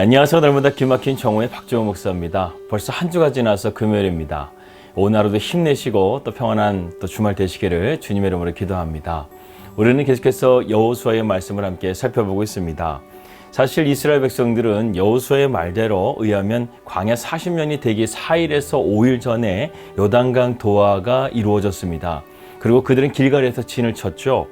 예, 안녕하세요. 날마다 기막힌 정오의 박정호 목사입니다. 벌써 한 주가 지나서 금요일입니다. 오늘 하루도 힘내시고 또 평안한 또 주말 되시기를 주님의 이름으로 기도합니다. 우리는 계속해서 여호수아의 말씀을 함께 살펴보고 있습니다. 사실 이스라엘 백성들은 여호수아의 말대로 의하면 광야 40년이 되기 4일에서 5일 전에 요단강 도하가 이루어졌습니다. 그리고 그들은 길갈에서 진을 쳤죠.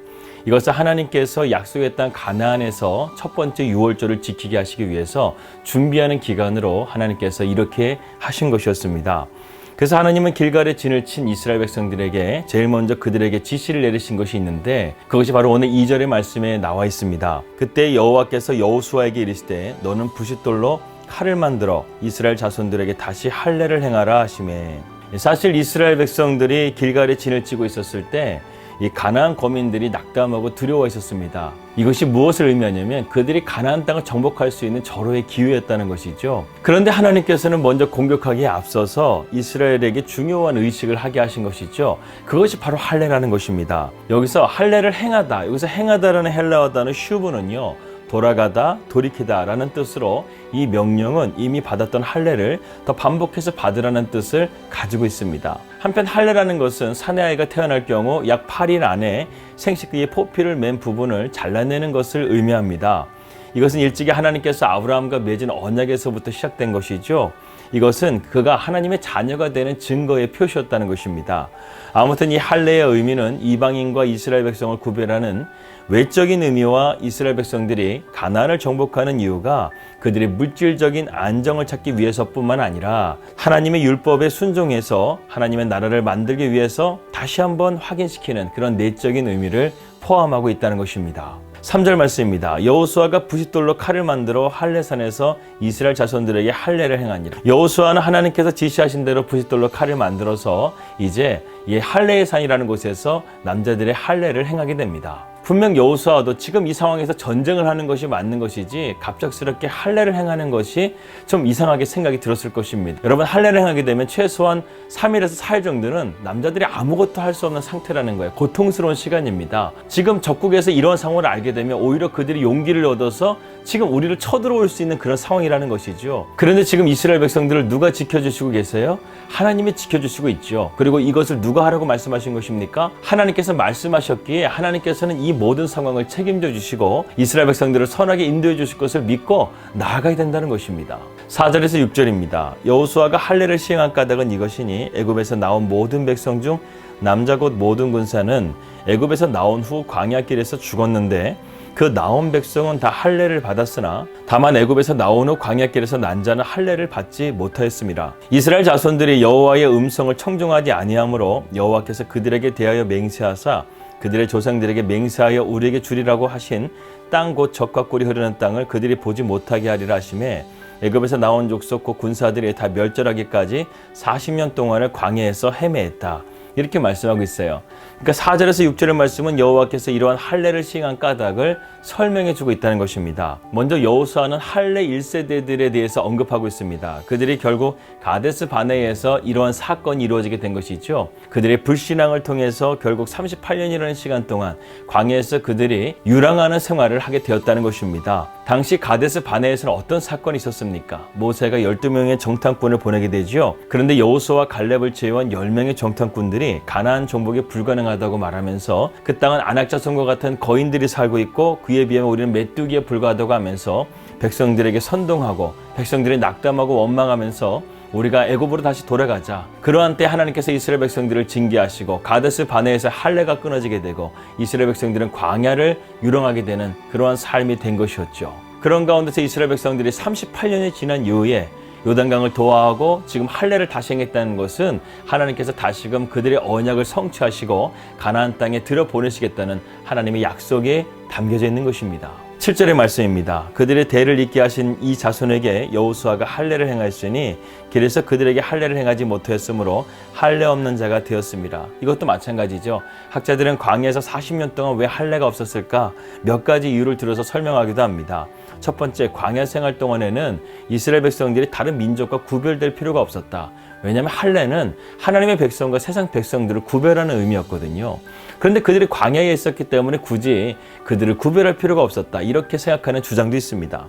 이것은 하나님께서 약속했던 가나안에서 첫 번째 유월절을 지키게 하시기 위해서 준비하는 기간으로 하나님께서 이렇게 하신 것이었습니다. 그래서 하나님은 길갈에 진을 친 이스라엘 백성들에게 제일 먼저 그들에게 지시를 내리신 것이 있는데 그것이 바로 오늘 2절의 말씀에 나와 있습니다. 그때 여호와께서 여호수아에게 이르시되 너는 부싯돌로 칼을 만들어 이스라엘 자손들에게 다시 할례를 행하라 하시매 사실 이스라엘 백성들이 길갈에 진을 치고 있었을 때 이 가나안 거민들이 낙담하고 두려워 있었습니다. 이것이 무엇을 의미하냐면 그들이 가나안 땅을 정복할 수 있는 절호의 기회였다는 것이죠. 그런데 하나님께서는 먼저 공격하기에 앞서서 이스라엘에게 중요한 의식을 하게 하신 것이죠. 그것이 바로 할례라는 것입니다. 여기서 할례를 행하다, 여기서 행하다라는 헬라어 단어 슈브는요. 돌아가다, 돌이키다 라는 뜻으로 이 명령은 이미 받았던 할례를 더 반복해서 받으라는 뜻을 가지고 있습니다. 한편 할례라는 것은 사내 아이가 태어날 경우 약 8일 안에 생식기의 포피를 맨 부분을 잘라내는 것을 의미합니다. 이것은 일찍이 하나님께서 아브라함과 맺은 언약에서부터 시작된 것이죠. 이것은 그가 하나님의 자녀가 되는 증거의 표시였다는 것입니다. 아무튼 이 할례의 의미는 이방인과 이스라엘 백성을 구별하는 외적인 의미와 이스라엘 백성들이 가나안을 정복하는 이유가 그들의 물질적인 안정을 찾기 위해서뿐만 아니라 하나님의 율법에 순종해서 하나님의 나라를 만들기 위해서 다시 한번 확인시키는 그런 내적인 의미를 포함하고 있다는 것입니다. 3절 말씀입니다. 여호수아가 부싯돌로 칼을 만들어 할례산에서 이스라엘 자손들에게 할례를 행하니라. 여호수아는 하나님께서 지시하신 대로 부싯돌로 칼을 만들어서 이제 이 할례의 산이라는 곳에서 남자들의 할례를 행하게 됩니다. 분명 여호수아도 지금 이 상황에서 전쟁을 하는 것이 맞는 것이지 갑작스럽게 할례를 행하는 것이 좀 이상하게 생각이 들었을 것입니다. 여러분 할례를 행하게 되면 최소한 3일에서 4일 정도는 남자들이 아무것도 할 수 없는 상태라는 거예요. 고통스러운 시간입니다. 지금 적국에서 이런 상황을 알게 되면 오히려 그들이 용기를 얻어서 지금 우리를 쳐들어올 수 있는 그런 상황이라는 것이죠. 그런데 지금 이스라엘 백성들을 누가 지켜주시고 계세요? 하나님이 지켜주시고 있죠. 그리고 이것을 누가 하라고 말씀하신 것입니까? 하나님께서 말씀하셨기에 하나님께서는 이 모든 상황을 책임져 주시고 이스라엘 백성들을 선하게 인도해 주실 것을 믿고 나아가야 된다는 것입니다. 4절에서 6절입니다. 여호수아가 할례를 시행한 까닭은 이것이니 애굽에서 나온 모든 백성 중 남자 곧 모든 군사는 애굽에서 나온 후 광야길에서 죽었는데 그 나온 백성은 다 할례를 받았으나 다만 애굽에서 나온 후 광야길에서 난 자는 할례를 받지 못하였습니다. 이스라엘 자손들이 여호와의 음성을 청종하지 아니하므로 여호와께서 그들에게 대하여 맹세하사 그들의 조상들에게 맹세하여 우리에게 주리라고 하신 땅 곧 적과 꿀이 흐르는 땅을 그들이 보지 못하게 하리라 하심에 애굽에서 나온 족속 곧 군사들이 다 멸절하기까지 40년 동안을 광야에서 헤매했다. 이렇게 말씀하고 있어요. 그러니까 4절에서 6절의 말씀은 여호와께서 이러한 할례를 시행한 까닭을 설명해 주고 있다는 것입니다. 먼저 여호수아는 할례 1세대들에 대해서 언급하고 있습니다. 그들이 결국 가데스 바네에서 이러한 사건이 이루어지게 된 것이죠. 그들의 불신앙을 통해서 결국 38년이라는 시간 동안 광야에서 그들이 유랑하는 생활을 하게 되었다는 것입니다. 당시 가데스 바네에서는 어떤 사건이 있었습니까? 모세가 12명의 정탐꾼을 보내게 되죠. 그런데 여호수아와 갈렙을 제외한 10명의 정탐꾼들이 가나안 정복이 불가능하다고 말하면서 그 땅은 안악자손과 같은 거인들이 살고 있고 그에 비하면 우리는 메뚜기에 불과하다고 하면서 백성들에게 선동하고 백성들이 낙담하고 원망하면서 우리가 애굽으로 다시 돌아가자. 그러한 때 하나님께서 이스라엘 백성들을 징계하시고 가데스 바네에서 할례가 끊어지게 되고 이스라엘 백성들은 광야를 유령하게 되는 그러한 삶이 된 것이었죠. 그런 가운데서 이스라엘 백성들이 38년이 지난 이후에 요단강을 도하하고 지금 할례를 다시 행했다는 것은 하나님께서 다시금 그들의 언약을 성취하시고 가나안 땅에 들어 보내시겠다는 하나님의 약속에 담겨져 있는 것입니다. 7절의 말씀입니다. 그들의 대를 잇게 하신 이 자손에게 여호수아가 할례를 행하였으니 길에서 그들에게 할례를 행하지 못하였으므로 할례 없는 자가 되었습니다. 이것도 마찬가지죠. 학자들은 광야에서 40년 동안 왜 할례가 없었을까 몇 가지 이유를 들어서 설명하기도 합니다. 첫 번째, 광야 생활 동안에는 이스라엘 백성들이 다른 민족과 구별될 필요가 없었다. 왜냐하면 할례는 하나님의 백성과 세상 백성들을 구별하는 의미였거든요. 그런데 그들이 광야에 있었기 때문에 굳이 그들을 구별할 필요가 없었다. 이렇게 생각하는 주장도 있습니다.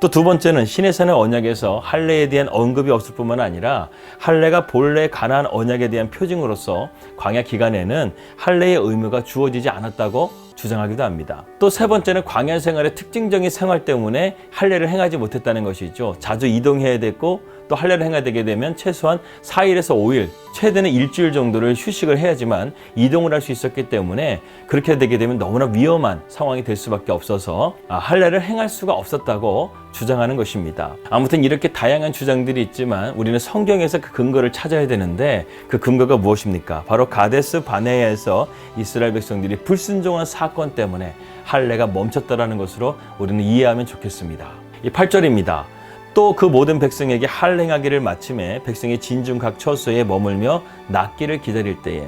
또 두 번째는 신해산의 언약에서 할례에 대한 언급이 없을 뿐만 아니라 할례가 본래 가나안 언약에 대한 표징으로서 광야 기간에는 할례의 의무가 주어지지 않았다고 주장하기도 합니다. 또 세 번째는 광야 생활의 특징적인 생활 때문에 할례를 행하지 못했다는 것이죠. 자주 이동해야 됐고 또 할례를 되게 되면 최소한 4일에서 5일, 최대는 일주일 정도를 휴식을 해야지만 이동을 할 수 있었기 때문에 그렇게 되게 되면 너무나 위험한 상황이 될 수밖에 없어서 아, 할례를 행할 수가 없었다고 주장하는 것입니다. 아무튼 이렇게 다양한 주장들이 있지만 우리는 성경에서 그 근거를 찾아야 되는데 그 근거가 무엇입니까? 바로 가데스 바네아에서 이스라엘 백성들이 불순종한 사건 때문에 할례가 멈췄다라는 것으로 우리는 이해하면 좋겠습니다. 이 8절입니다. 또 그 모든 백성에게 할례하기를 마침에 백성이 진중 각 처소에 머물며 낫기를 기다릴 때에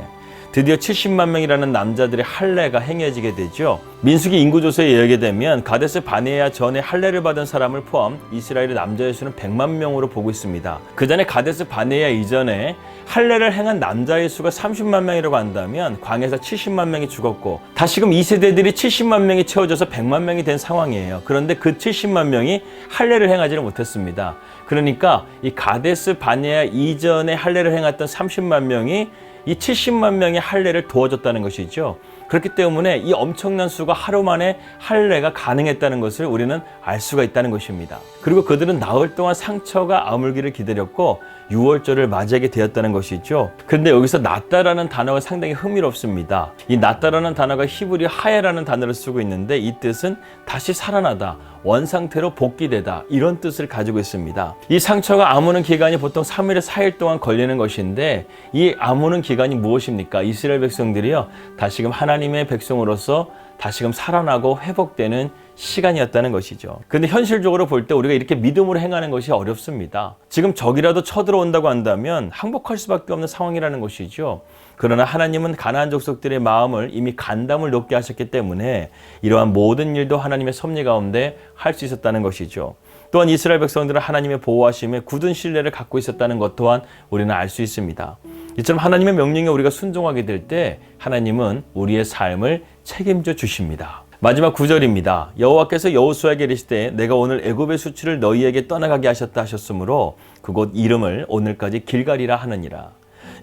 드디어 70만 명이라는 남자들의 할례가 행해지게 되죠. 민수기 인구조사에 의하게 되면 가데스 바네아 전에 할례를 받은 사람을 포함 이스라엘의 남자의 수는 100만 명으로 보고 있습니다. 그 전에 가데스 바네아 이전에 할례를 행한 남자의 수가 30만 명이라고 한다면 광에서 70만 명이 죽었고 다시금 이 세대들이 70만 명이 채워져서 100만 명이 된 상황이에요. 그런데 그 70만 명이 할례를 행하지를 못했습니다. 그러니까 이 가데스 바네아 이전에 할례를 행했던 30만 명이 이 70만 명의 할례를 도와줬다는 것이죠. 그렇기 때문에 이 엄청난 수가 하루 만에 할례가 가능했다는 것을 우리는 알 수가 있다는 것입니다. 그리고 그들은 나흘 동안 상처가 아물기를 기다렸고 6월절을 맞이하게 되었다는 것이죠. 그런데 여기서 낫다라는 단어가 상당히 흥미롭습니다. 이 낫다라는 단어가 히브리 하야라는 단어를 쓰고 있는데 이 뜻은 다시 살아나다, 원상태로 복귀되다 이런 뜻을 가지고 있습니다. 이 상처가 아무는 기간이 보통 3일에서 4일 동안 걸리는 것인데 이 아무는 기간이 무엇입니까? 이스라엘 백성들이요 다시금 하나님의 백성으로서 다시금 살아나고 회복되는 시간이었다는 것이죠. 근데 현실적으로 볼 때 우리가 이렇게 믿음으로 행하는 것이 어렵습니다. 지금 적이라도 쳐들어온다고 한다면 항복할 수밖에 없는 상황이라는 것이죠. 그러나 하나님은 가나안 족속들의 마음을 이미 간담을 높게 하셨기 때문에 이러한 모든 일도 하나님의 섭리 가운데 할 수 있었다는 것이죠. 또한 이스라엘 백성들은 하나님의 보호하심에 굳은 신뢰를 갖고 있었다는 것 또한 우리는 알 수 있습니다. 이처럼 하나님의 명령에 우리가 순종하게 될 때 하나님은 우리의 삶을 책임져 주십니다. 마지막 구절입니다 여호와께서 여호수아에게 이르시되 내가 오늘 애굽의 수치를 너희에게 떠나가게 하셨다 하셨으므로 그곳 이름을 오늘까지 길갈이라 하느니라.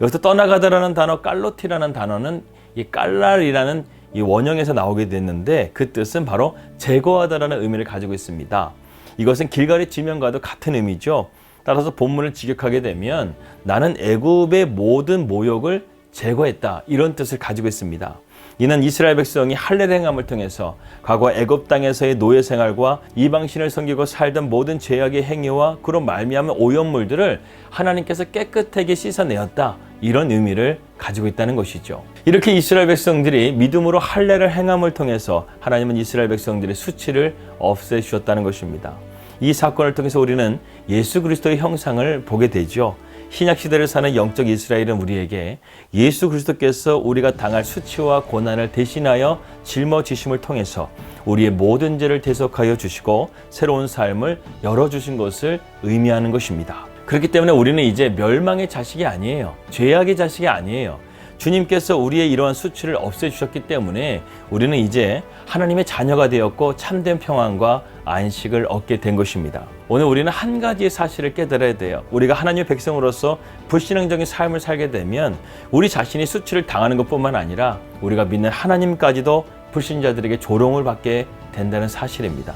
여기서 떠나가다라는 단어 깔로티라는 단어는 이 깔랄이라는 이 원형에서 나오게 됐는데 그 뜻은 바로 제거하다라는 의미를 가지고 있습니다. 이것은 길갈의 지명과도 같은 의미죠. 따라서 본문을 직역하게 되면 나는 애굽의 모든 모욕을 제거했다 이런 뜻을 가지고 있습니다. 이는 이스라엘 백성이 할례 행함을 통해서 과거 애굽 땅에서의 노예 생활과 이방신을 섬기고 살던 모든 죄악의 행위와 그로 말미암은 오염물들을 하나님께서 깨끗하게 씻어내었다 이런 의미를 가지고 있다는 것이죠. 이렇게 이스라엘 백성들이 믿음으로 할례를 행함을 통해서 하나님은 이스라엘 백성들의 수치를 없애 주셨다는 것입니다. 이 사건을 통해서 우리는 예수 그리스도의 형상을 보게 되죠. 신약 시대를 사는 영적 이스라엘은 우리에게 예수 그리스도께서 우리가 당할 수치와 고난을 대신하여 짊어지심을 통해서 우리의 모든 죄를 대속하여 주시고 새로운 삶을 열어 주신 것을 의미하는 것입니다. 그렇기 때문에 우리는 이제 멸망의 자식이 아니에요. 죄악의 자식이 아니에요. 주님께서 우리의 이러한 수치를 없애주셨기 때문에 우리는 이제 하나님의 자녀가 되었고 참된 평안과 안식을 얻게 된 것입니다. 오늘 우리는 한 가지의 사실을 깨달아야 돼요. 우리가 하나님의 백성으로서 불신앙적인 삶을 살게 되면 우리 자신이 수치를 당하는 것뿐만 아니라 우리가 믿는 하나님까지도 불신자들에게 조롱을 받게 된다는 사실입니다.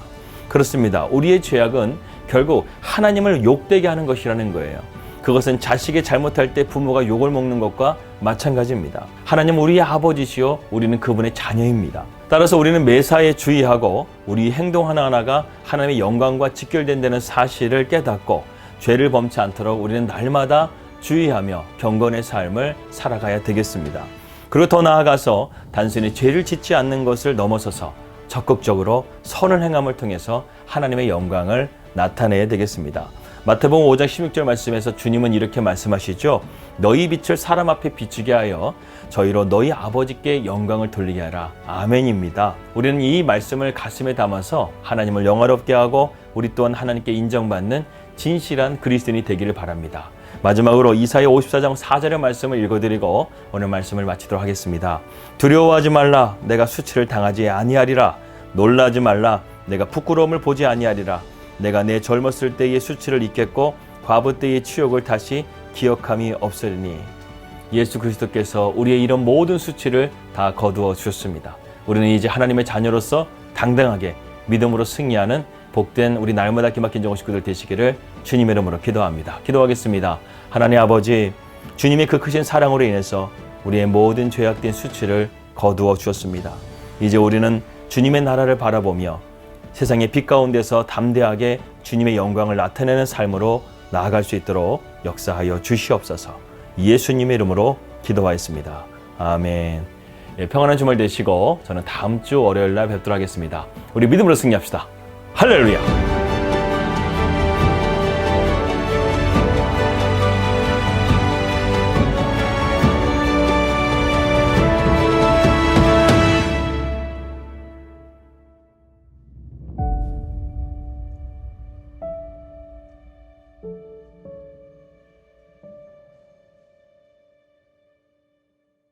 그렇습니다. 우리의 죄악은 결국 하나님을 욕되게 하는 것이라는 거예요. 그것은 자식이 잘못할 때 부모가 욕을 먹는 것과 마찬가지입니다. 하나님 우리의 아버지시요 우리는 그분의 자녀입니다. 따라서 우리는 매사에 주의하고 우리 행동 하나하나가 하나님의 영광과 직결된다는 사실을 깨닫고 죄를 범치 않도록 우리는 날마다 주의하며 경건의 삶을 살아가야 되겠습니다. 그리고 더 나아가서 단순히 죄를 짓지 않는 것을 넘어서서 적극적으로 선을 행함을 통해서 하나님의 영광을 나타내야 되겠습니다. 마태복음 5장 16절 말씀에서 주님은 이렇게 말씀하시죠. 너희 빛을 사람 앞에 비추게 하여 저희로 너희 아버지께 영광을 돌리게 하라. 아멘입니다. 우리는 이 말씀을 가슴에 담아서 하나님을 영화롭게 하고 우리 또한 하나님께 인정받는 진실한 그리스도인이 되기를 바랍니다. 마지막으로 이사야 54장 4절의 말씀을 읽어드리고 오늘 말씀을 마치도록 하겠습니다. 두려워하지 말라. 내가 수치를 당하지 아니하리라. 놀라지 말라. 내가 부끄러움을 보지 아니하리라. 내가 내 젊었을 때의 수치를 잊겠고 과부 때의 추억을 다시 기억함이 없으리니 예수 그리스도께서 우리의 이런 모든 수치를 다 거두어 주셨습니다. 우리는 이제 하나님의 자녀로서 당당하게 믿음으로 승리하는 복된 우리 날마다 기막힌 정호 식구들 되시기를 주님의 이름으로 기도합니다. 기도하겠습니다. 하나님 아버지, 주님의 그 크신 사랑으로 인해서 우리의 모든 죄악된 수치를 거두어 주셨습니다. 이제 우리는 주님의 나라를 바라보며 세상의 빛 가운데서 담대하게 주님의 영광을 나타내는 삶으로 나아갈 수 있도록 역사하여 주시옵소서. 예수님의 이름으로 기도하였습니다. 아멘. 예, 평안한 주말 되시고 저는 다음 주 월요일 날 뵙도록 하겠습니다. 우리 믿음으로 승리합시다. 할렐루야.